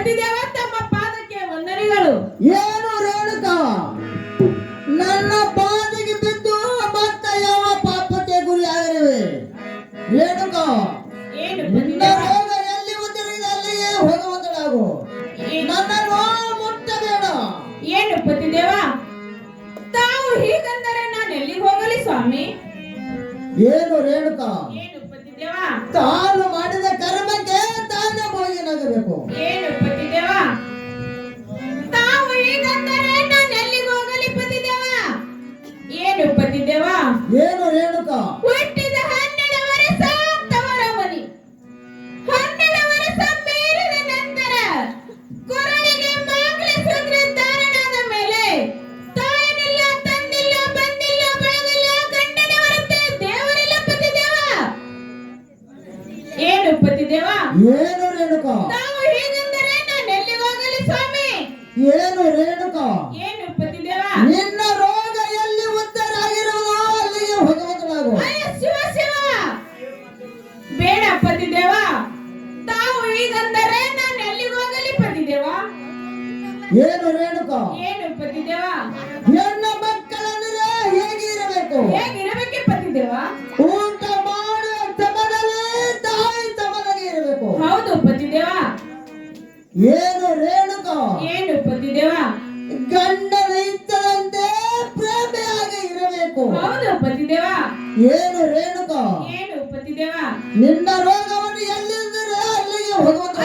ಬಂದಿದ್ದೇವೆ ತಮ್ಮ ಪಾದಕ್ಕೆ ವಂದನೆಗಳು. ಏನು ರೇಣುಕ ನನ್ನ ಪಾದಿಗೆ ಬಿದ್ದು ಮತ್ತೆ ಯಾವ ಪಾಪಕ್ಕೆ ಗುರಿ ಆಗಿರುವೆ ರೇಣುಕ ನಿನ್ನ ರೋಗ ಎಲ್ಲಿ ಉದ್ದಿರಿದ ಅಲ್ಲಿಯೇ ಹೋಗುವಂತಳಾಗು ನನ್ನ ರೋಗ ಮುಟ್ಟಬೇಡ. ಏನು ಪತಿದೇವ ತಾವು ಹೀಗಂದರೆ ನಾನು ಎಲ್ಲಿಗೆ ಹೋಗಲಿ ಸ್ವಾಮಿ? ಏನು ರೇಣುಕ ತಾನು ಮಾಡಿದ ಕರ್ಮಕ್ಕೆ ತಾನೇ ಭೋಜನಾಗಬೇಕು ಏನು ಏನು ರೇಣುಕ ಹೌದು ಏನು ರೇಣುಕ? ಏನು ನಿನ್ನ ರೋಗವನ್ನು ಎಲ್ಲಿದ್ದರೆ ಅಲ್ಲಿಗೆ ಭಗವಂತ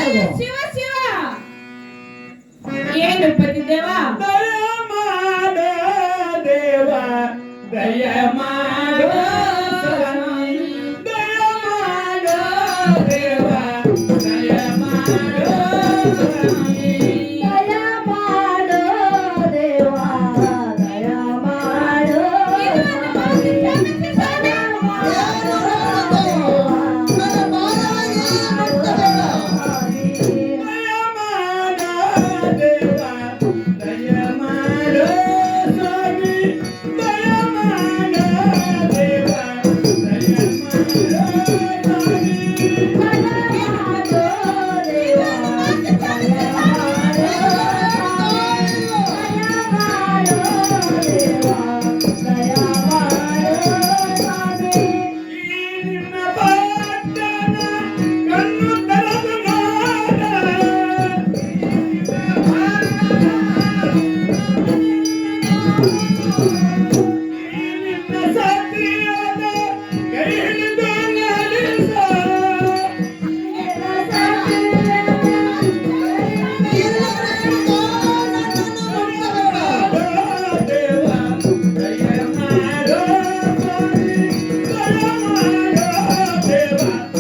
Thank you.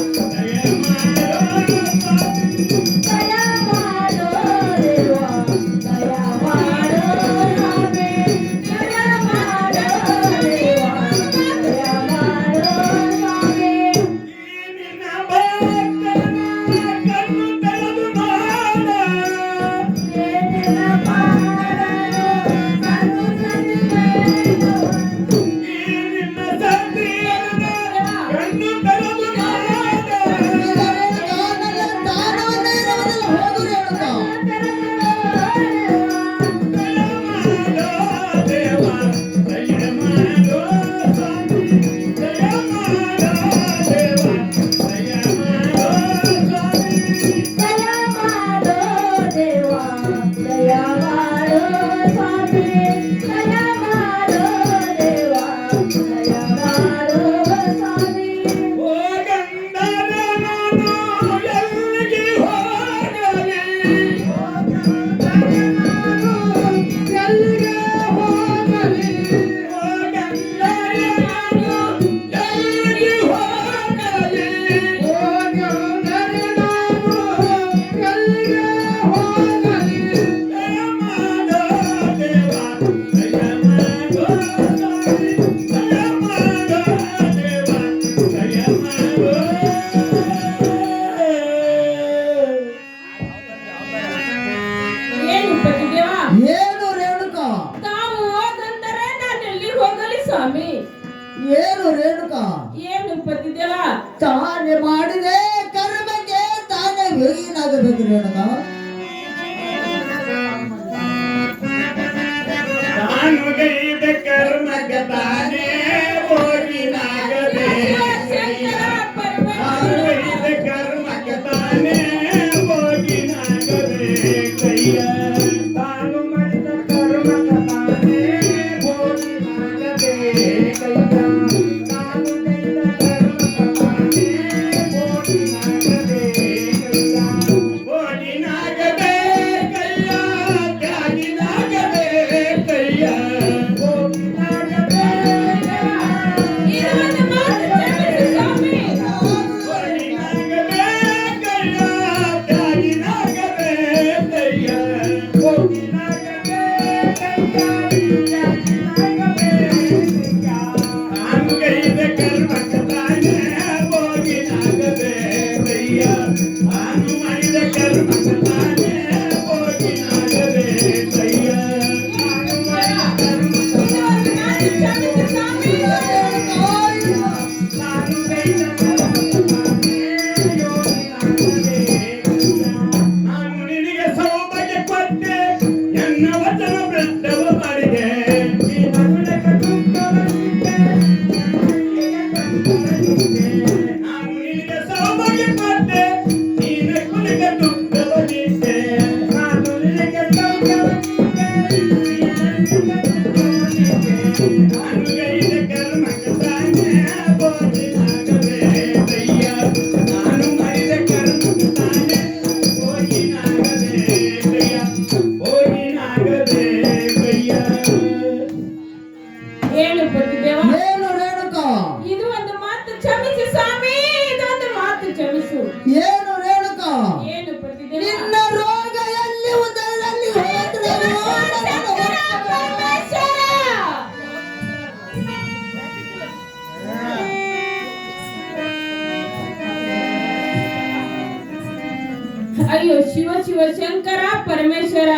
ಅಯ್ಯೋ, ಶಿವ ಶಿವ, ಶಂಕರ, ಪರಮೇಶ್ವರ.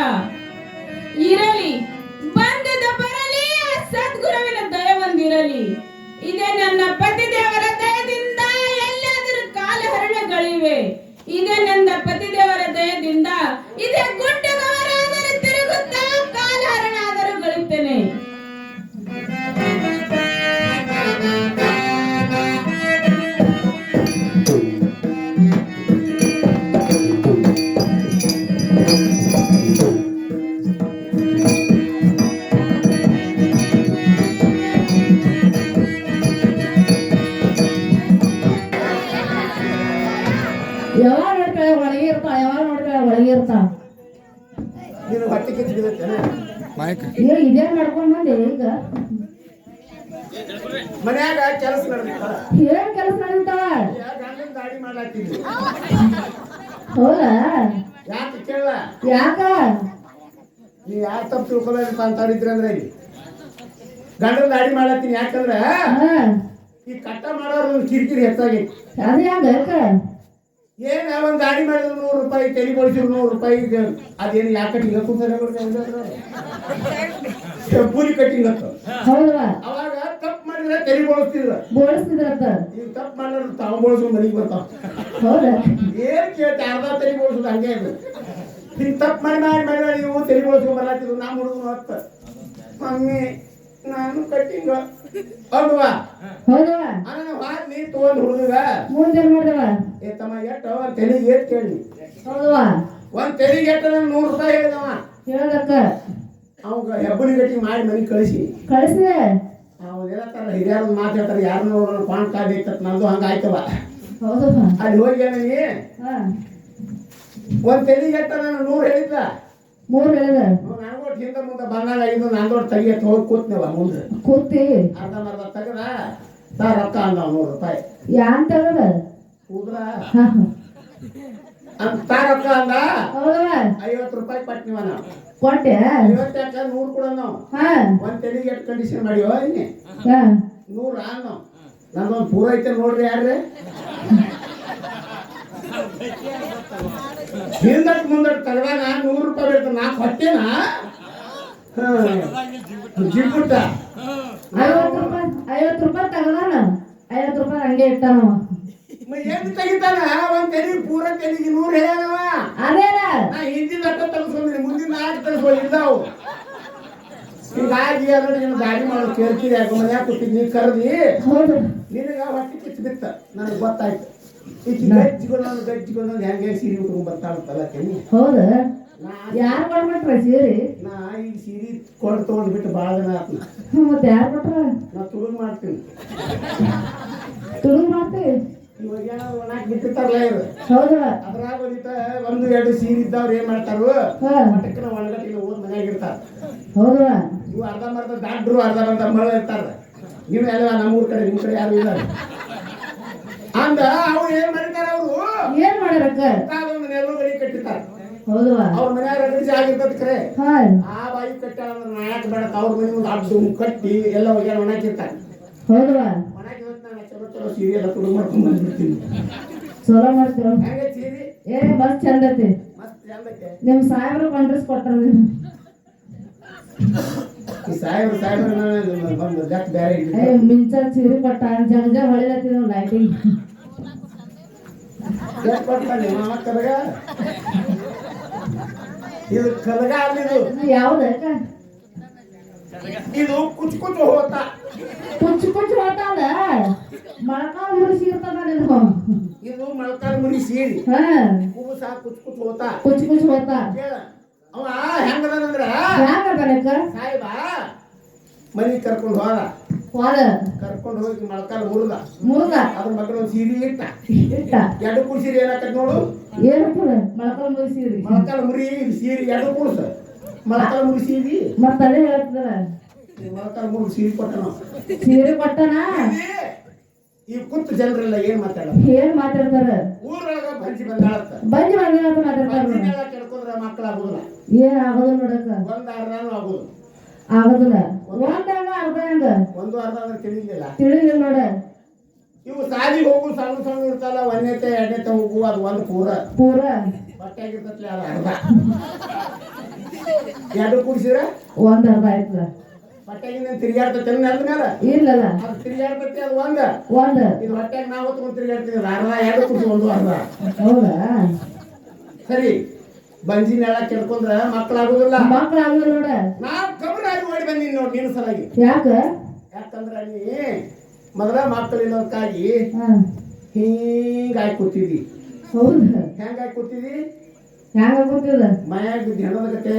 ಇರಲಿ. ಬಂದದ ಬರಲಿ, ಸದ್ಗುರುವಿನ ದಯ ಒಂದಿರಲಿ ಇದೇ ನನ್ನ ಪತಿ ದೇವರ ದಯದಿಂದ ಎಲ್ಲಾದರೂ ಕಾಲಹರಣಗಳಿವೆ. ಇದೇ ನನ್ನ ಪತಿ ದೇವರ ದಯದಿಂದ ಯಾವಾಗ ನೋಡ್ತಾಳೆ ಒಳಗೆ ಇರ್ತಾಳ ಯಾವಾಗ ನೋಡ್ತಾಳೆ ಒಳಗೆ ಇರ್ತಾಳ ಇದೇನ್ ಮಾಡ್ಕೊಂಡ್ ಬಂದೆ ಈಗ. ಮನ್ಯಾಗ ಕೆಲಸ ಏನ್ ಕೆಲಸ ನಡೀತಾವ ಹೌದಾ? ಯಾಕೆ ಕೇಳ ಯಾಕ? ನೀ ಯಾರು ತಪ್ಪು ತಿಳ್ಕೊಬೇಕಪ್ಪ ಅಂತಾರಿದ್ರಿ ಅಂದ್ರೆ ಗಂಡನ ದಾಡಿ ಮಾಡತ್ತೀನಿ ಯಾಕಂದ್ರೆ ಹಾ. ಈ ಕಟ್ಟ ಮಾಡೋರು ಕಿರಿಕಿರಿ ಹೆಚ್ಚಾಗಿ ಅದು ಯಾಕ ಯಾಕ? ಏನ್ ಒಂದು ಗಾಡಿ ಮಾಡಿದ್ರು ನೂರು ರೂಪಾಯಿ ತೆಲಿ ಬಳಸಿದ್ರು ನೂರು ರೂಪಾಯಿ ಇದು ಅದೇನು ಯಾಕೆ ಕಟ್ಟಿಂಗ್ ಪೂರಿ ಕಟ್ಟಿಂಗ್ ಅಂತ ಹೌದವಾ ಅವಾಗ ತಪ್ಪು ಮಾಡಿದ್ರೆ ತೆಲಿ ಬಳಸ್ತಿದ್ರು. ಬೋಳಿಸ್ತಿದ್ರತ್ತ ಈಗ ತಪ್ಪು ಮಾಡಿದ್ರೆ ತಾವು ಬಳಸ್ಕೊಂಡು ಮನೆಗೆ ಬರ್ತಾವ. ಹೌದಾ? ಏನ್ ಕೇಳ್ತಿ ಅರ್ಧ ತೆಲಿ ಬಳಸೋದು ಹಂಗೆ ಇದು ಹಿಂಗ್ ತಪ್ಪು ಮಾಡಿ ಮಾಡಿ ಮಾಡಿ ನೀವು ತೆಲಿ ಬಳಸ್ಕೊಂಡ್ ಬರ್ಲಾತಿದ್ರು ನಮ್ಮ ಹುಡುಗನು ಹತ್ತ. ಮಮ್ಮಿ ನಾನು ಕಟ್ಟಿಂಗ್ ಹೌದವಾ ಹೌದವಾ ನಾನು ಹಾಕಿ ನೀ ತಗೊಂಡ್ ಹುಡುಗ ಮುಂದೆ ಮಾಡ್ದವ ಏ ತಮ್ಮ ಎಟ್ಟ ಒಂದ್ ತೆಲಿಗೆ ಏಟ್ ಕೇಳಿ. ಹೌದವಾ ಒಂದ್ ತೆಲಿಗೆ ಎಟ್ಟ ನಾನು ನೂರು ರೂಪಾಯಿ ಹೇಳಿದವ. ಹೇಳ್ದಕ್ಕ ಅವಾಗ ಹೆಬ್ಬನಿ ಗಟ್ಟಿ ಮಾಡಿ ಮನೆಗೆ ಕಳಿಸಿ. ಕಳಿಸಿದೆ. ಅವ್ರು ಹೇಳ್ತಾರ? ಹಿರಿಯರು ಮಾತಾಡ್ತಾರೆ ಯಾರು ನೋಡೋಣ ಪಾನ್ ಕಾರ್ಡ್ ಇತ್ತ ನಂದು ಹಂಗ ಆಯ್ತವ ಹೌದಪ್ಪ ಅಲ್ಲಿ ಹೋಗಿ ನೀ ಹಾ. ಒಂದ್ ತೆಲಿಗೆ ಎಟ್ಟ ನಾನು ನೂರು ಹೇಳಿದ್ದ ಮೂರ್ ಹೇಳಿದ ನನಗೊಟ್ಟು ಹಿಂದೆ ಮುಂದೆ ನಂದೊಟ್ಟು ಕೂತ್ನೇವ ಕೂತಿ. ಅರ್ಧ ಮರ್ಧ ತೆಗದ ತಾ ರೊಕ್ಕ ಅಂದ ನೂರು ರೂಪಾಯಿ. ಯಾನ್ ತಗದ? ಕೂದ್ರ ತಾ ರೊಕ್ಕ ಅಂದ ಐವತ್ತು ರೂಪಾಯಿ ನಾವು. ಕೊಟ್ಟೆ? ಐವತ್ತು ಯಾಕ ನೂರು ಕೊಡ ನಾವು? ಹಾ. ಒಂದ್ ತೆಲಿಗೆ ಎಷ್ಟು ಕಂಡೀಷನ್ ಮಾಡಿವ ಇನ್ನೆ ಹಾ. ನೂರ ನಾವು. ನಂದೊಂದು ಪೂರ ಐತೆ ನೋಡ್ರಿ ಯಾರ್ರಿ? ಹಿಂದಟ್ ಮುಂದಟ್ ತಗದಾಗ ನೂರು ರೂಪಾಯಿ ಬೇಕು ನಾ ಕೊಟ್ಟೇನ ಜಿಪ್ಪುಟ್ಟ. ಐವತ್ತು ರೂಪಾಯಿ ಐವತ್ತು ರೂಪಾಯಿ ತಗದಾನ ಐವತ್ತು ರೂಪಾಯಿ ಹಂಗೆ ಇಟ್ಟಾನ ಏನು ತೆಗಿತಾನ? ಒಂದ್ ತೆಲಿ ಪೂರ ತೆಲಿಗೆ ನೂರು ಹೇಳ್ಯಾನವ. ಅದೇನ ನಾ ಹಿಂದಿನ ಅಟ್ಟ ಮುಂದಿನ ನಾಲ್ಕು ತಗಸ್ಕೊಂಡು ಇದ್ದಾವು ಹಿಂಗಾಗಿ ಅಂದ್ರೆ ನಿನ್ನ ಗಾಡಿ ಮಾಡೋ ಕೇಳ್ತೀರಿ ಯಾಕೆ ಮನ್ಯಾಗ ಕೂತಿದ್ ನೀ ಕರ್ದಿ. ನಿನಗ ಹೊಟ್ಟೆ ಕಿತ್ತು ಬಿತ್ತ ನನಗೆ ಗೊತ್ತಾಯ್ತು. ಹೌದು? ಯಾರು ಕೊಡ್ಬಿಟ್ರ ಸೀರೆ? ನಾ ಈಗ ಸೀರೆ ಕೊಡ್ ತೊಗೊಂಡು ಬಿಟ್ಟು ಭಾಳ ದಿನ ಆತ್ನ ಮತ್ತೆ ಯಾರು ಕೊಟ್ರ ನಾ ತುಳುಗ್ ಮಾಡ್ತೀನಿ. ತುಳುಗ್ ಮಾಡ್ತೀವಿ ಇವಾಗ ಒಣಾಕ್ ಬಿಟ್ಟಿರ್ತಾರಲ್ಲ ಇವ್ರು. ಹೌದಾ? ಅದ್ರಾಗ ಒಂದಿಟ ಒಂದು ಎರಡು ಸೀರೆ ಇದ್ದವ್ರು ಏನ್ ಮಾಡ್ತಾರು ಮಟಕ್ಕನ ಒಣಗಟ್ಟಿನ ಓದ್ ಮನ್ಯಾಗ ಇರ್ತಾರ. ಹೌದಾ? ಇವು ಅರ್ಧ ಮರ್ಧ ದಾಡ್ರು ಅರ್ಧ ಮರ್ಧ ಮಳ ಇರ್ತಾರ. ನೀವು ಎಲ್ಲ ನಮ್ಮೂರ್ ಕಡೆ ನಿಮ್ ಕಡೆ ಯಾರು ಇಲ್ಲ. ಅಂದ ಅವ್ರು ಏನ್ ಮಾಡ್ತಾರ ಅವರು? ಏನ್ ಮಾಡ್ಯಾರಕ್ಕ? ಒಂದು ನೆರಳು ಗಡಿ ಕಟ್ಟಿರ್ತಾರ. ಹೌದು? ಅವ್ರ ಮನ್ಯಾಗ ರಗಡಿಸಿ ಆಗಿರ್ತದ ಕರೆ. ಆ ಬಾಯಿ ಕಟ್ಟಾಳ ಅಂದ್ರೆ ನಾಯಕ ಬೇಡ ಅವ್ರ ಮನೆ ಮುಂದೆ ಅಡ್ಡು ಕಟ್ಟಿ ಎಲ್ಲ ಹೋಗ್ಯಾರ ಒಣಾಕಿರ್ತಾರೆ ಹೌದು? ಒಣಗಿ ನಾನು ಚಲೋ ಚಲೋ ಸೀರೆ ಎಲ್ಲ ತುಡು ಮಾಡ್ಕೊಂಡ್ ಬಂದ್ಬಿಡ್ತೀನಿ. ಚಲೋ ಮಾಡ್ತೀರ? ಹೆಂಗೆ ಸೀರೆ? ಏ ಮಸ್ತ್ ಚಂದಕ್ಕೆ ನಿಮ್ ಸಾಹೇಬ್ರು ಕೊಂಡ್ರಿಸ್ ಕೊಟ್ರ ನೀವು ಈ ಸಾಹೇಬ್ರು ಸಾಹೇಬ್ರು ಬಂದು ಲೆಕ್ಕ ಬೇರೆ ಏ ಮಿಂಚ ಸೀರೆ ಕೊಟ್ಟ ಜಂಜ ಹೊಳಿಲತ್ತಿದ ಲೈಟಿಂಗ್ ಲೆಕ್ಕ ಮಾವ ಇದು ಅಲ್ಲಿದು ಯಾವ್ದ ಅಕ್ಕ? ಇದು ಕುಚ್ ಕುಚ್ ಹೋತ. ಕುಚ್ಚು ಕುಚ್ಚು ಹೋತಾದ ಮೊಳಕಾಲ್ ಮುರಿಸಿ ಇರ್ತದ ನೀನು. ಇದು ಮೊಳಕಾಲ್ ಮುರಿಸಿ ಹಾ. ಕುಚ್ ಕುಚ್ ಹೋತ. ಕುಚ್ಚು ಕುಚ್ ಹೋತಾ. ಅವ ಹೆಂಗದಂದ್ರ ಯಾಕ ಸಾಹೇಬ ಮನಿ ಕರ್ಕೊಂಡು ಹೋದ ಹೋದ ಕರ್ಕೊಂಡು ಹೋಗಿ ಮೊಳಕಾಲ್ ಮುರಿದ ಮುರ್ದ ಅದ್ರ ಮಕ್ಕಳು ಸೀರೆ ಇಟ್ಟ. ಇಟ್ಟ. ಎರಡು ಕುಳ್ ಸೀರೆ ಏನಾಕತ್ ನೋಡು? ಏನಪ್ಪ ಮುರಿ ಸೀರಿ. ಮೊಳಕಾಲ್ ಮುರಿ ಸೀರಿ ಎರಡು ಕುಳ್ಸ ಮೊಳಕಾಲ್ ಮುರಿ ಸೀರಿ. ಮತ್ತ ಅದೇ ಹೇಳ್ತದ ಈ ಮುರಿ ಸೀರೆ ಕೊಟ್ಟನ? ಸೀರೆ ಕೊಟ್ಟನ? ಈ ಕುತ್ತು ಜನರೆಲ್ಲ ಏನ್ ಮಾತಾಡ ಏನ್ ಮಾತಾಡ್ತಾರ? ಊರೊಳಗ ಬಂಜಿ ಬಂದಾಳತ್ತ ಬಂಜಿ ಬಂದ ಮಾತಾಡ್ತಾರ. ಮಕ್ಕಳಾಗುದಿಲ್ಲ ಏನ್ ಆಗೋದು ನೋಡಕ ಒಂದ್ ಅರ್ಧನೂ ಆಗೋದು. ಆಗೋದಿಲ್ಲ. ಒಂದ್ ಅರ್ಧ. ಹಂಗ? ಒಂದು ಅರ್ಧ ಅಂದ್ರೆ ತಿಳಿಲಿಲ್ಲ. ತಿಳಿಲಿಲ್ಲ ನೋಡ. ಇವು ಸಾಲಿ ಹೋಗು ಸಣ್ಣ ಸಣ್ಣ ಇರ್ತಲ್ಲ ಒಂದನೇತೆ ಎರಡನೇತೆ ಹೋಗು ಅದು ಒಂದು ಪೂರ. ಪೂರ. ಬಟ್ಟೆ ಆಗಿರ್ತತ್ಲೆ ಅದು ಅರ್ಧ. ಎರಡು ಕೂಡಿಸಿದ್ರ ಒಂದ್ ಅರ್ಧ ಆಯ್ತದ. ಹೊಟ್ಟೆಗಿನ ತಿರುಗಾಡ್ತೈತೆ ನೆಲದ ಮೇಲೆ? ಇಲ್ಲಲ್ಲ. ಅದು ತಿರುಗಾಡ್ತೈತಿ ಅದು ಒಂದ. ಒಂದ್. ಇದು ಹೊಟ್ಟೆಗೆ ನಾವು ಹೊತ್ಕೊಂಡು ತಿರುಗಾಡ್ತೀವಿ ಅರ್ಧ ಎರಡು ಕೂಡಿಸಿ ಒಂದು ಅರ್ಧ. ಹೌದಾ? ಸರಿ. ಬಂಜಿ ನೆಲ ಕೆಡ್ಕೊಂಡ್ರ ಮಕ್ಕಳಾಗುದಿಲ್ಲ. ಮಕ್ಳು ಆಗೋದಿಲ್ಲ ನೋಡ. ನಾ ಕಬರಾಗಿ ಓಡಿ ಬಂದೀನಿ ನೋಡಿ ನಿನ್ನ ಸಲಾಗಿ ಯಾಕ? ಯಾಕಂದ್ರ ನೀ ಮೊದಲ ಮಕ್ಕಳಿಲ್ಲದಕ್ಕಾಗಿ ಹಿಂಗಾಗಿ ಕೂತಿದಿ ಹೌದು. ಹೆಂಗಾಗಿ ಕೂತಿದಿ ಹ್ಯಾಂಗ ಕೂತಿದ ಮನ್ಯಾಗ ಹೆಣದ ಕತೆ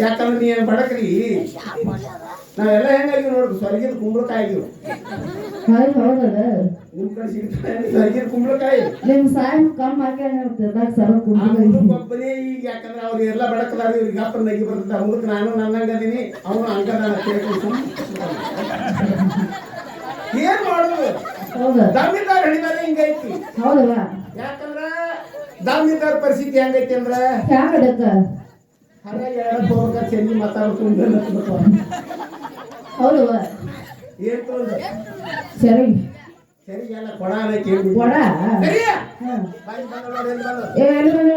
ಯಾಕಂದ್ರೆ ನೀ ಬಡಕ್ರಿ. ನಾವೆಲ್ಲ ಹೆಂಗಾಗಿ ನೋಡ್ರಿ ಸ್ವರ್ಗದ ಕುಂಬಳಕಾಯಿ ಆಗಿವು ನಿಮ್ ಕಡೆ ಸ್ವರ್ಗದ ಕುಂಬಳಕಾಯಿ. ನಿಮ್ ಸಾಯಂ ಕಮ್ ಹಾಕ್ಯಾನ ಇರ್ತಿರ್ದಾಗ ಸರ ಆ ಕುಂತ ಹುಡುಗ ಒಬ್ಬನೇ ಈಗ ಯಾಕಂದ್ರೆ ಅವ್ರು ಎಲ್ಲ ಬಡಕದಾರ ಇವ್ರಿಗೆ ಅಪ್ಪ ನಗಿ ಬರ್ತದೆ ನಾನು ನನ್ನಂಗ ಅದೀನಿ ಅವನು ಏನ್ ಮಾಡೋದು? ಹಿಡಿದಾರೆ ಹಿಂಗೈತಿ ಯಾಕಂದ್ರೆ ಯಾಕಂದ್ರ ಪರಿಸ್ಥಿತಿ ಹೆಂಗೈತಿ ಅಂದ್ರ? ಹರ ಎರಡು ಚೆನ್ನಿ ಮಾತಾಡ್ಕೊಂಡು ಹೌದವ ಏನ್ ತೊಗೊಂಡು ಸರಿ ಸರಿ ಎಲ್ಲ ಕೊಡ ಕೇಳಿ ಕೊಡ ಸರಿಯಾ ಹಾ ಬಾಯಿ ಬಂದ ನೋಡಿ ಎಲ್ಲಿ ಬಂದ ಏ ಎಲ್ಲಿ ಬಂದ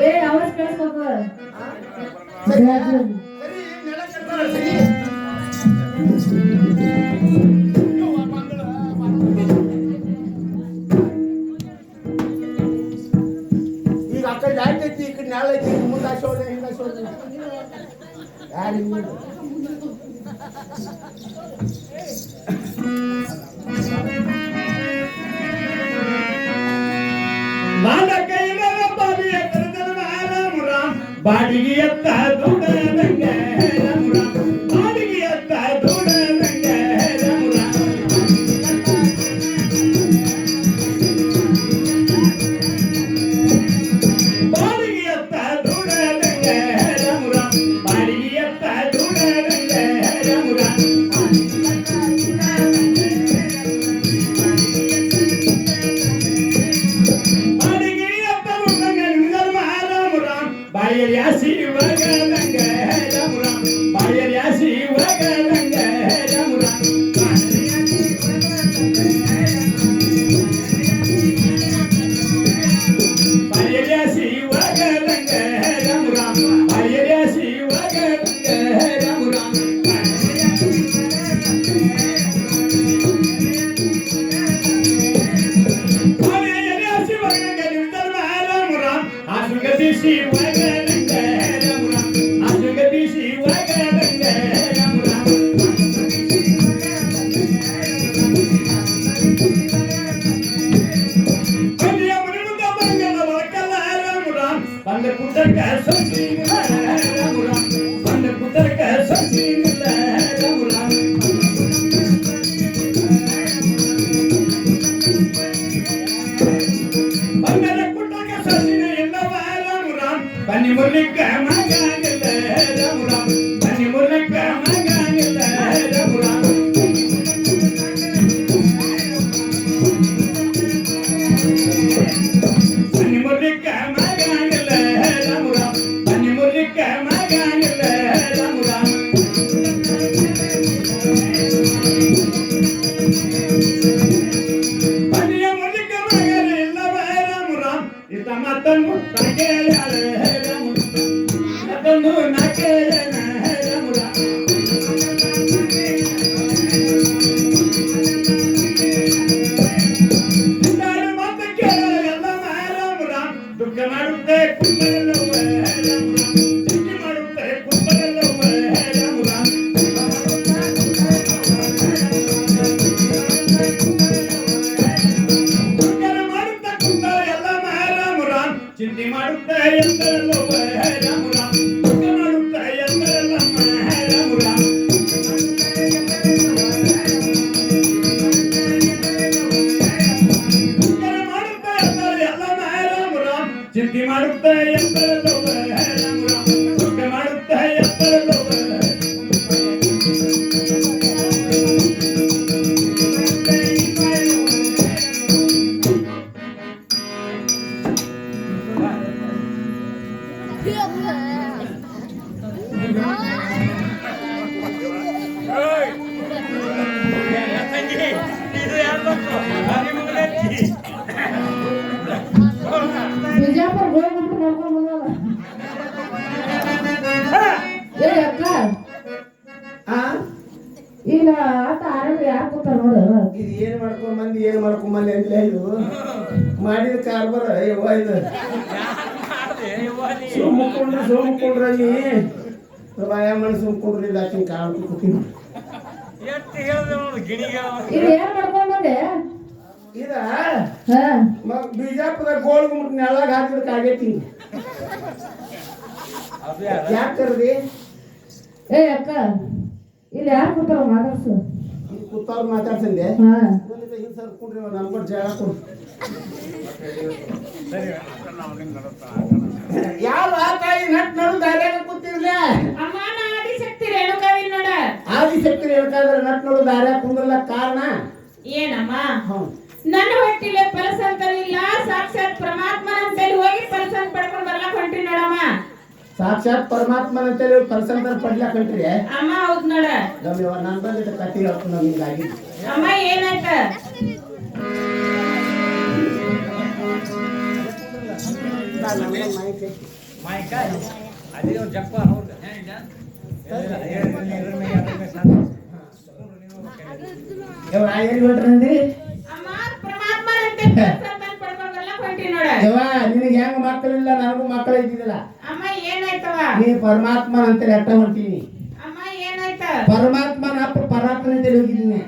ಏ ಅವಾಜ್ ಕೇಳಿಸ್ಬೇಕು Cause if she went ಆಟ ಆರಾಮ ನೋಡು. ಇದು ಏನ್ ಮಾಡ್ಕೊಂಡ್ ಬಂದಿ ಏನ್ ಮಾಡ್ಕೊಂಡ್ ಬಂದಿ ಅಂತ ಹೇಳು ಮಾಡಿದ ಕಾರ್ಬಾರ ಯವ್ವ ಇದು. ಸುಮ್ಮಕೊಂಡ್ರೆ ಸುಮ್ಮಕೊಂಡ್ರೆ ನೀ ಬಾಯ ಮಣ್ಣು ಸುಮ್ಕೊಂಡ್ರಿಲ್ಲ ಆಕಿನ ಕಾಳು ಕೂತೀನಿ. ಇದು ಏನ್ ಮಾಡ್ಕೊಂಡ್ ಬಂದೆ? ಇದ? ಬಿಜಾಪುರ ಗೋಳ್ ಗುಮ್ಮಟ್ ನೆಲಾಗ ಹಾಕಿದಕ್ಕೆ ಆಗೈತಿ. ಯಾಕೆ ಕರ್ದಿ? ಏ ಅಕ್ಕ ಇಲ್ಲಿ ಯಾರು ಕೂತಾರ ಮಾತಾಡ್ಸು? ಕೂತವ್ರು ಮಾತಾಡ್ಸಂದೆ. ಹಾ. ಸರ್ ಕೊಡ್ರಿ ನನ್ ಕೊಟ್ಟು ಜಾಗ ಕೊಡು. ಯಾವ ತಾಯಿ ನಟ್ ನಡು ದಾರ್ಯಾಗ ಕೂತಿರ್ಲೆ ಅಮ್ಮ ನಾ ಆದಿಶಕ್ತಿ ರೇಣುಕಾವಿನ್ ನೋಡ. ಆದಿಶಕ್ತಿ ಹೇಳ್ಕಾದ್ರೆ ನಟ್ ನಡು ದಾರ್ಯಾಗ ಕುಂದ್ರಲ್ಲ ಕಾರಣ? ಏನಮ್ಮ? ನನ್ನ ಹೊಟ್ಟಿಲೆ ಫಲಸಂತನಿಲ್ಲ ಸಾಕ್ಷಾತ್ ಪರಮಾತ್ಮನ ಅಂತೇಳಿ ಪರ್ಸಂತರ ಪಡ್ಲಾಕ್ ಹೊಂಟ್ರಿ ಅಮ್ಮ ಹೌದ್ ನೋಡ ಗಮ್ಯವ ನಾನು ಬಂದಿದ್ದ ಕತಿ ಹೇಳ್ತೀನಿ ನಿಮ್ಗಾಗಿ ಅಮ್ಮ ಏನಾಯ್ತ ಯವ್ವ ಎಲ್ಲಿ ಹೊಂಟ್ರಂದಿ ಅಮ್ಮ ಪರಮಾತ್ಮನಂತೆ ಫಲಸಂತನ ಯವ್ವ ನಿನಗೆ ಹೆಂಗ್ ಮಕ್ಕಳಿಲ್ಲ ನನಗೂ ಮಕ್ಕಳು ಇದ್ದಿದ್ದಿಲ್ಲ. ಅಮ್ಮ ಏನಾಯ್ತವ ನೀ ಪರಮಾತ್ಮನ ಅಂತ ಅಟ್ಟ ಮಾಡ್ತೀನಿ. ಅಮ್ಮ ಏನಾಯ್ತ? ಪರಮಾತ್ಮನ ಅಪ್ಪ ಪರಾತ್ಮನ ಅಂತ ಹೋಗಿದ್ದೀನಿ.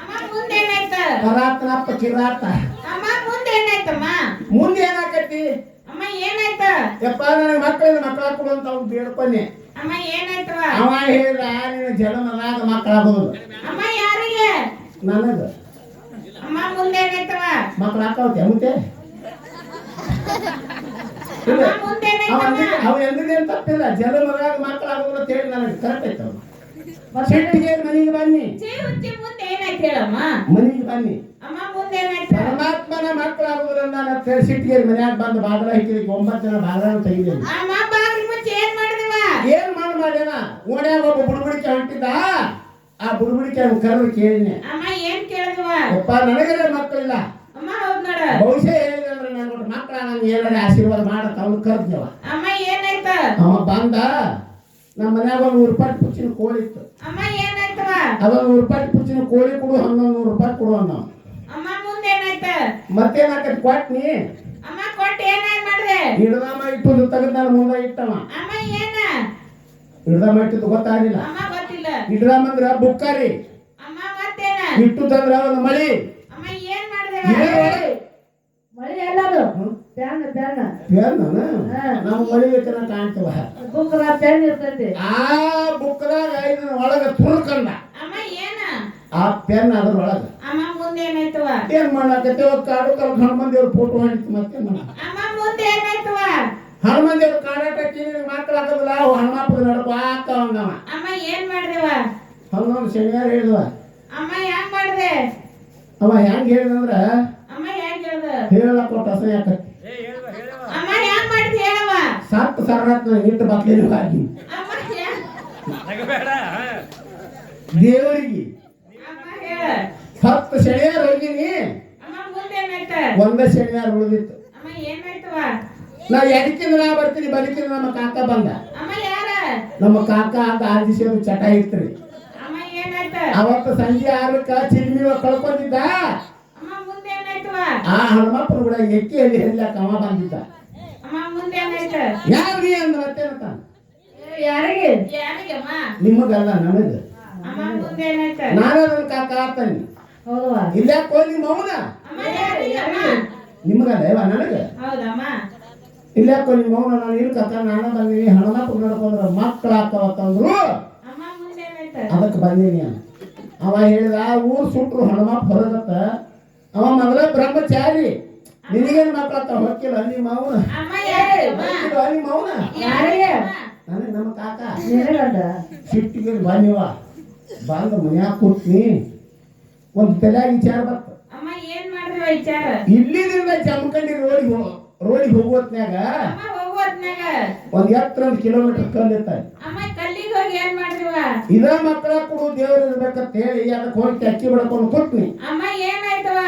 ಅಮ್ಮ ಮುಂದೇನಾಯ್ತ ಪರಾತ್ಮನ ಅಪ್ಪ ಕಿರಾತ ಅಮ್ಮ ಮುಂದೇನಾಯ್ತಮ್ಮ ಮುಂದೆ ಏನಾಕತಿ ಅಮ್ಮ ಏನಾಯ್ತ? ಯಪ್ಪ ನನಗೆ ಮಕ್ಕಳಿಂದ ಮಕ್ಕಳ ಕೊಡು ಅಂತ ಅವ್ನು ಬೇಡ್ಕೊನೆ ಅಮ್ಮ ಏನಾಯ್ತವ ಅವ ಹೇಳಿದ ನಿನ್ನ ಜನ್ಮದಾಗ ಮಕ್ಕಳಾಗೋದು. ಅಮ್ಮ ಯಾರಿಗೆ? ನನಗ. ಅಮ್ಮ ಮುಂದೆ ಮಕ್ಕಳು ಹಾಕವತ್ತೆ ಮುಂದೆ ಅಮ್ಮ ಅವ ಮುಂದೇನಾಯ್ತವ ಅಂದಿದ್ದ- ಅವ ಎಂದಿದ್ದೇನು ತಪ್ಪಿಲ್ಲ. ಜನ್ಮದಾಗ ಮಕ್ಕಳಾಗೋದು ಅಂತ ಹೇಳಿ ನನಗೆ ಕರೆಕ್ಟ್ ಆಯ್ತು. ಸಿಟ್ಟಿಗೆ ಮನೆಗೆ ಬನ್ನಿ. ಮನೆಗೆ ಬನ್ನಿ. ಪರಮಾತ್ಮನ ಮಕ್ಕಳಾಗುವುದನ್ನ ನಾನು ಹೇಳಿ ಸಿಟ್ಟಿಗೆ ಮನ್ಯಾಗ ಬಂದು ಬಾಗಿಲ ಹಿಟ್ಟಿಗೆ ಒಂಬತ್ತು ಜನ ಬಾಗಿಲು ಮುಚ್ಚಿ ಏನ್ ಮಾಡಿ ಮಾಡ್ಯಾನ? ಓಣ್ಯಾಗ ಒಬ್ಬ ಬುಡ್ಬುಡಿಕೆ ಹೊಂಟಿದ್ದ? ಆ ಬುಡ್ಬುಡಿಕೆ ಕರೆದು ಕೇಳಿನೆ ಯಪ್ಪ ನನಗರೆ ಮಕ್ಕಳಿಲ್ಲ. ಅಮ್ಮ ಹೌದ್ ನೋಡ. ಭವಿಷ್ಯ ಹೇಳಿದೆ ಅಂದ್ರೆ ನಾನು ಕೊಟ್ಟು ಮಕ್ಕಳ ನಂಗೆ ಏನಾರ ಆಶೀರ್ವಾದ ಮಾಡತ್ತ ಅವ್ನು ಕರೆದ್ನವ. ಅಮ್ಮ ಏನಾಯ್ತ? ಅವ ಬಂದ ನಮ್ಮ ಮನ್ಯಾಗ ಒಂದು ನೂರು ರೂಪಾಯಿ ಪುಚ್ಚಿನ ಕೋಳಿ ಇತ್ತು. ಅಮ್ಮ ಏನಾಯ್ತವ? ಅದೊಂದು ನೂರು ರೂಪಾಯಿ ಪುಚ್ಚಿನ ಕೋಳಿ ಕೊಡು ಹನ್ನೊಂದು ನೂರು ರೂಪಾಯಿ ಕೊಡು ಅನ್ನೋ ಅಮ್ಮ ಮತ್ತೆ ಮತ್ತೇನಾಕತ್ ಕೊಟ್ನಿ? ಅಮ್ಮ ಕೊಟ್ಟು ಏನಾಯ್ತು ಮಾಡಿದೆ? ಹಿಡ್ದಮ್ಮ ಇಟ್ಟು ತೆಗೆದು ನಾನು ಮುಂದೆ ಇಟ್ಟವ. ಅಮ್ಮ ಏನ? ಹಿಡ್ದಮ್ಮ ಇಟ್ಟಿದ್ದು ಗೊತ್ತಾಗಿಲ್ಲ ಅಮ್ಮ ಗೊತ್ತಿಲ್ಲ. ಹಿಡ್ದಮ್ಮಂದ್ರ ಬುಕ್ಕಾರಿ. ಅಮ್ಮ ಮತ್ತೇನ? ಇಟ್ಟುದಂದ್ರ ಒಂದು ಮಳಿ ಅಮ್ಮ ಏನ್ ಮಾಡಿದೆ ಇದೇ ಒಳಗೆ. ಮಳಿ ಎಲ್ಲದು ಹ್ಮ್? PAN PAN. ನಾನು? ನಮ್ಮ ಮಳಿ ಬೇಕನ್ನ ಕಾಣ್ತವ. ಬುಕ್ ಪ್ಯಾನ್ ಇರ್ತೈತಿ. ಆ ಬುಕ್ದಾಗ ಇದನ್ನ ಒಳಗ ಅಮ್ಮ ಏನ? ಆ ಪೆನ್ ಅದ್ರ ಒಳಗ. ಅಮ್ಮ ಮುಂದೇನಾಯ್ತವ ಏನ್ ಮಾಡಕತ್ತೆ ಕಾಡು ಕಲ್ ಹನುಮನ್ ದೇವ್ರ ಫೋಟೋ ಹಾಕಿತ್ತು ಮತ್ತೆ ಮಾಡ ಅಮ್ಮ ಮುಂದೆ ಏನಾಯ್ತವ? ಹನುಮನ್ ದೇವ್ರ ಕಾಡಾಟಕ್ಕೆ ಮಾತ್ರ ಹನುಮಪ್ಪದ ನಡಕ ಹಾಕ ಅಂದವ ಅಮ್ಮ ಏನ್ ಮಾಡಿದೆವ? ಹನುಮನ್ ಶನಿವಾರ ಹೇಳಿದವ. ಅಮ್ಮ ಯಾಕೆ ಮಾಡಿದೆ? ಅವ ಹೆಂಗ್ ಹೇಳಿದಂದ್ರ ಅಮ್ಮ ಹೆಂಗ್ ಹೇಳ್ದ? ಹೇಳಕ್ ಕೊಟ್ಟ ಸತ್ ಸರ್ರತ್ ಇಟ್ಟು ಅಮ್ಮ ಹೆಂಗ್- ದೇವರಿಗೆ. ಅಮ್ಮ ಹೇಳ. ಹತ್ತು ಶನಿವಾರ ಹೋಗಿನಿ. ಅಮ್ಮ ಮುಂದೆ ಏನಾಯ್ತ? ಒಂದ ಶನಿವಾರ ಉಳಿದಿತ್ತು. ನಾ ಎಡಕಿಂದ ನಾ ಬರ್ತೀನಿ ಬಲಿಕಿಂದ ನಮ್ಮ ಕಾಕ ಬಂದ. ಅಮ್ಮ ಯಾರ? ನಮ್ಮ ಕಾಕ ಅಂತ ಆ ದಿಶೆ ಚಟ ಇತ್ತು ಅವತ್ತು ಸಂಜೆ ಆರಕ್ಕ ಚಿಲ್ಮಿ ಕಳ್ಕೊಂಡಿದ್ದ? ಅಮ್ಮ ಮುಂದೆ ಏನಾಯ್ತವ ಆ ಹನುಮಪ್ಪನ ಕೂಡ ಎಕ್ಕಿಯಲ್ಲಿ ಹೆರ್ಲಕ್ಕ ಅವ ಬಂದಿದ್ದ. ಅಮ್ಮ ಮುಂದೆ ಏನಾಯ್ತ? ಯಾರಿಗೆ ಅಂದ ಮತ್ತೇನಂತ ಯಾರಿಗೆ? ನಿಮಗಲ್ಲ ನನಗ. ಅಮ್ಮ ಮುಂದೆ ಏನಾಯ್ತ? ನಾನು ನನ್ನ ಕಾಕ ಇಲ್ಲ ಕೋಲ್ ನಿಮ್ಮ ಅವನ ನಿಮಗಲ್ಲ ಇವ ನನಗ? ಇಲ್ಲ ಕೋಲ್ ನಿಮ್ಮ ಅವನ ನಾನು ಇಲ್ಲಿ ಕಾಕ ನಾನು ಬಂದೀನಿ. ಹಣನ ನಡ್ಕೊಂಡ್ರ ಮಕ್ಕಳು ಏನಾಯ್ತ ಅದಕ್ಕೆ ಬಂದೀನಿ ಅವ ಹೇಳಿದ ಊರು ಸುಟ್ರು ಹಣಮ ಹೊರಗತ್ತ. ಅವ ಮೊದಲ ಬ್ರಹ್ಮಚಾರಿ. ನಿನಗೇನು ಮಾತಾಡ್ತ ಹೊಕ್ಕಿಲ್ಲ? ನಿಮ್ಮ ಮಾವನ ಮಾವನ ನಿಮ್ಮ ಅವನ? ಯಾರಿಗೆ? ನನಗೆ ನಮ್ಮ ಕಾಕ. ಸಿಟ್ಟಿಗೆ ಬನ್ನಿವ ಬಂದ ಮನ್ಯಾಗ ಕೂತ್ನಿ. ಒಂದು ತಲೆಯಾಗ ವಿಚಾರ ಬರ್ತ. ಅಮ್ಮ ಏನ್ ಮಾಡ್ರಿ ವಿಚಾರ? ಇಲ್ಲಿದಿಂದ ಜಮಖಂಡಿ ರೋಡಿಗೆ ರೋಡಿಗೆ ಹೋಗೋತ್ನಾಗ ಒಂದ್ ಎತ್ತರ ಒಂದು ಕಿಲೋಮೀಟರ್ ಕಲ್ಲಿರ್ತಾರೆ ಅಮ್ಮ ಕಲ್ಲಿಗೆ ಹೋಗಿ ಏನ್ ಮಾಡ್ರಿವ ಇದ ಮಾತ್ರ ಕೊಡು ದೇವ್ರ ಇರ್ಬೇಕಂತ ಹೇಳಿ ಅದಕ್ಕೆ ಹೋಗಿ ಅಕ್ಕಿ ಬಡ್ಕೊಂಡು ಕೊಟ್ಟು ಅಮ್ಮ ಏನಾಯ್ತವ?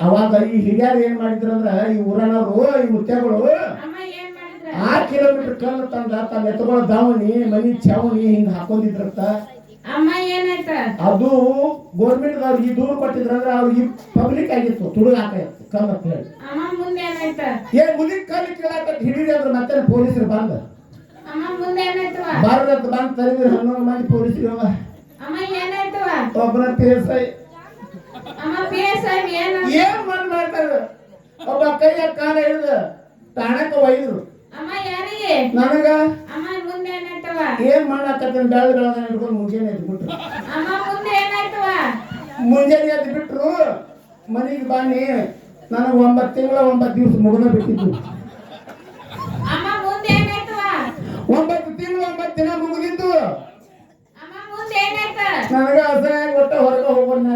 ಅವಾಗ ಈ ಹಿರಿಯರು ಏನ್ ಮಾಡಿದ್ರು ಅಂದ್ರ ಈ ಊರನವರು ಈ ಮುತ್ಯಗಳು ಆರ್ ಕಿಲೋಮೀಟರ್ ಕಲ್ಲು ತಂದ ತನ್ನ ಎತ್ತುಗಳ ದಾವಣಿ ಮನಿ ಚಾವಣಿ ಹಿಂಗ್ ಹಾಕೊಂಡಿದ್ರಂತ. ಅದು ಗೋರ್ಮೆಂಟ್ ಅವ್ರಿಗೆ ದೂರ ಕೊಟ್ಟಿದ್ರಂದ್ರ ಅವ್ರಿಗೆ ಪಬ್ಲಿಕ್ ಆಗಿತ್ತು ತುಡುಗ ಹಾಕಿತ್ತು ಕಲ್ಲು ಅಂತ ಹೇಳಿ. ಅಮ್ಮ ಮುಂದೆ ಏನಾಯ್ತ? ಏನ್ ಮುದಿ ಕಲ್ಲು ಕೇಳಾಕ ಹಿಡಿದ್ರೆ ಅಂದ್ರೆ ಮತ್ತೆ ಪೊಲೀಸರು ಬಂದ. ಅಮ್ಮ ಮುಂದೆ ಏನಾಯ್ತವ ಬಾರದತ್ತ ಬಂದ್ ತರಿದ್ರು ಹನ್ನೊಂದು ಮಂದಿ ಪೊಲೀಸರು ಅವ ಅಮ್ಮ ಏನಾಯ್ತವ ಒಬ್ಬನ ಪಿ ಎಸ್ ಐ ಏನ? ಏನ್ ಮನ್ ಮಾಡ್ತಾರ? ಒಬ್ಬ ಕೈಯ ಕಾಲ ಹಿಡಿದು ತಾಣಕ ಒಯ್ದ್ರು. ನನಗ ಏನ್ ಮಾಡಾಕತ್ತಿನ? ಬೆಳಗಳನ್ನ ಹಿಡ್ಕೊಂಡು ಮುಂಜಾನೆ ಎದ್ದು ಬಿಟ್ರು ಅಮ್ಮ ಮುಂದೆ ಏನಾಯ್ತವ ಮುಂಜಾನೆ ಎದ್ದು ಬಿಟ್ರು ಮನೆಗೆ ಬನ್ನಿ. ನನಗೆ ಒಂಬತ್ತು ತಿಂಗಳ ಒಂಬತ್ತು ದಿವಸ ಮುಗಿದ ಬಿಟ್ಟಿದ್ದು ಅಮ್ಮ ಮುಂದೆ ಏನಾಯ್ತವ ಒಂಬತ್ತು ತಿಂಗಳು ಒಂಬತ್ತು ದಿನ ಮುಗಿದಿತ್ತು ನನಗ ಅಸಹ್ಯ ಒಟ್ಟ ಹೊರಗೆ ಹೋಗೋಣ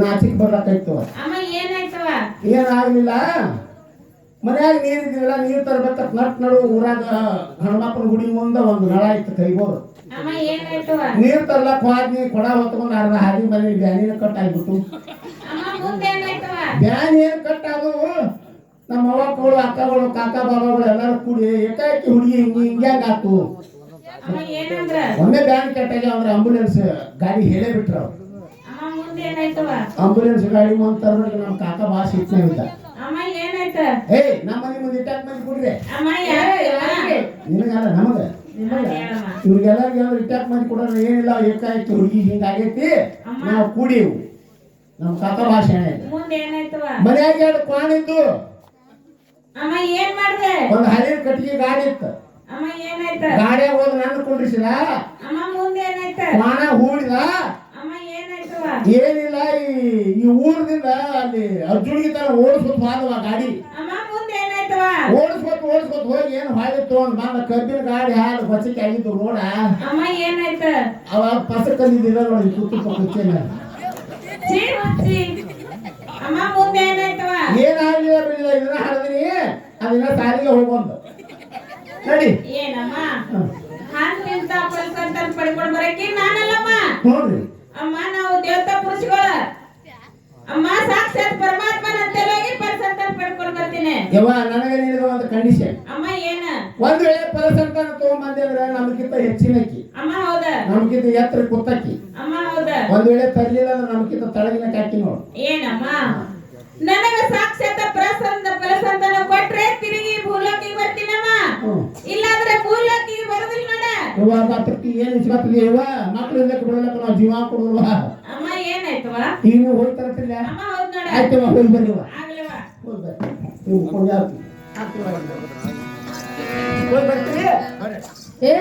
ನಾಚಿಕ್ ಬರ್ಲಾಕಾಯ್ತು ಏನಾಗ್ಲಿಲ್ಲ? ಮನ್ಯಾಗ ನೀರ್ ಇದ್ದಿಲ್ಲ ನೀರ್ ತರ್ಬೇಕಂತ ನಟ್ ನಡು ಊರಾಗ ಹನುಮಪ್ಪನ ಗುಡಿ ಮುಂದೆ ಒಂದು ನಳ ಇತ್ತು ಕೈಗೋರು. ನೀರ್ ತರ್ಲಕ್ ಹೋದ್ನಿ ಕೊಡ ಹೊತ್ಕೊಂಡು ಅರ್ಧ ಹಾದಿ ಮನೆ ಬ್ಯಾನಿನ ಕಟ್ ಆಗ್ಬಿಟ್ಟು ಬ್ಯಾನ್ ಏನ್ ಕಟ್ ಅದು ನಮ್ಮ ಅವ್ವಗಳು ಅಕ್ಕಗಳು ಕಾಕ ಬಾಬಾಗಳು ಎಲ್ಲರೂ ಕೂಡಿ ಏಕಾಏಕಿ ಹುಡುಗಿ ಹಿಂಗೆ ಹಿಂಗ್ಯಾಕ ಆತು? ಒಮ್ಮೆ ಬ್ಯಾಂಕ್ ಕಟ್ಟಾಗ ಅಂದ್ರೆ ಆಂಬುಲೆನ್ಸ್ ಗಾಡಿ ಹೇಳೇ ಬಿಟ್ರು ಅವ್ರು. ಆಂಬುಲೆನ್ಸ್ ಗಾಡಿ ಮುಂದೆ ತರ್ಬೇಕು ನಮ್ಮ ಕಾಕ ಭಾಳ ಸಿಟ್ನಾಗ ಇದ್ದ ಏಯ್ ನಮ್ಮ ಮನೆ ಮುಂದೆ ಇಟ್ಟಾಕ ಮಂದಿ ಕೊಡ್ರಿ ನಿನಗಲ್ಲ ನಮಗ? ಇವ್ರಿಗೆಲ್ಲರಿಗೆ ಅಂದ್ರೆ ಇಟ್ಟಾಕ ಮಂದಿ ಕೊಡೋಣ ಏನಿಲ್ಲ ಏಕಾಏಕಿ ಹುಡುಗಿ ಹಿಂಗಾಗೈತಿ. ನಾವು ಕೂಡಿವು ನಮ್ಮ ಕಾಕ ಭಾಷೆ ಮನ್ಯಾಗ ಎರಡು ಕ್ವಾಣ ಇದ್ದು ಅಮ್ಮ ಏನ್ ಮಾಡ್ದೆ? ಒಂದು ಹಳೆ ಕಟ್ಟಿಗೆ ಗಾಡಿ ಇತ್ತು. ಅಮ್ಮ ಏನಾಯ್ತ? ಗಾಡಿಯಾಗ ಹೋದ್ ನನ್ನ ಕುಂಡ್ರಿಸಿದ. ಅಮ್ಮ ಮುಂದೆ ಏನಾಯ್ತ? ಕ್ವಾಣ ಹೂಡಿದ. ಅಮ್ಮ ಏನಾಯ್ತು? ಏನಿಲ್ಲ ಈ ಈ ಊರದಿಂದ ಅಲ್ಲಿ ಅರ್ಜುನಿಗೆ ತರ ಓಡಿಸ್ಕೊತ ಹೋದವ ಗಾಡಿ. ಅಮ್ಮ ಮುಂದೆ ಓಡಿಸ್ಕೊತ ಓಡಿಸ್ಕೊತ ಹೋಗಿ ಏನು ಹಾಳಿತ್ತು ತಗೊಂಡ್ ಬಂದ. ಕಬ್ಬಿನ ಗಾಡಿ ಹಾಲು ಬಸಕ್ಕೆ ಆಗಿದ್ದು ರೋಡ. ಅಮ್ಮ ಏನಾಯ್ತ? ಅವ ಪಸ ಕಲ್ಲಿದ್ದಿಲ್ಲ ನೋಡಿ ಸುತ್ತ ಹುಚ್ಚಿ ಅಮ್ಮ ಮುಂದೆ ಏನಾಗಲಿಲ್ಲ ಬಿಡಲಿಲ್ಲ ಇದನ್ನ ಹಾಡಿದ್ರಿ ಅದನ್ನ ಸಾರಿಗೆ ಹೋಗೊಂದು ನಡಿ. ಏನಮ್ಮ? ಹಾನ್ ನಿಂತ ಪಲ್ಸಂತ ಪಡ್ಕೊಂಡ್ ಬರಕ್ಕೆ ನಾನಲ್ಲಮ್ಮ. ನೋಡ್ರಿ. ಅಮ್ಮ ನಾವು ದೇವತಾ ಪುರುಷಗಳ. ಅಮ್ಮ ಸಾಕ್ಷಾತ್ ಪರಮಾತ್ಮನ ಹೋಗಿ ಪಲ್ಸಂತ ಪಡ್ಕೊಂಡು ಬರ್ತೀನಿ. ಯವ್ವ ನನಗೆ ನೀಡಿದ ಒಂದು ಕಂಡೀಷನ್. ಅಮ್ಮ ಏನ? ಒಂದ್ ವೇಳೆ ಪರಸಂತನ ತಗೊಂಬಂದೆ ಅಂದ್ರೆ ನಮಗಿಂತ ಹೆಚ್ಚಿನಕ್ಕಿ ಅಮ್ಮ ಹೌದ? ನಮಗಿಂತ ಎತ್ತರ ಕುತ್ತಕ್ಕಿ. ಅಮ್ಮ ಹೌದ? ಒಂದ್ ವೇಳೆ ತರ್ಲಿಲ್ಲ ಅಂದ್ರೆ ನಮಗಿಂತ ತಳಗಿನ ಕಾಕಿ ನೋಡು. ಏನಮ್ಮ? ನನಗ ಸಾಕ್ಷಾತ್ ಪ್ರಸಂದ ಪ್ರಸಂದನ ಕೊಟ್ರೆ ತಿರುಗಿ ಭೂಲೋಕಿಗೆ ಬರ್ತೀನಮ್ಮ ಇಲ್ಲಾಂದ್ರೆ ಭೂಲೋಕಿಗೆ ಬರೋದಿಲ್ಲ ನೋಡ. ಯವ್ವ ಏನು ಯವ್ವ? ಮಕ್ಳು ಇಲ್ಲಕ್ಕೆ ಬಿಡಲಕ್ಕ ನಾವು ಜೀವ ಕೊಡುವ ಅಮ್ಮ ಏನಾಯ್ತವ ಈಗ ನೀವು ಹೋಗಿ ತರತಿಲ್ಲ? ಅಮ್ಮ ಹೌದ್ ನೋಡ. ಆಯ್ತವ ಹೋಗಿ ಬರ್ರಿವ ಆಗ್ಲಿವ ಹೋಗಿ ನೀವು ಬರ್ತೀರಿ ಏ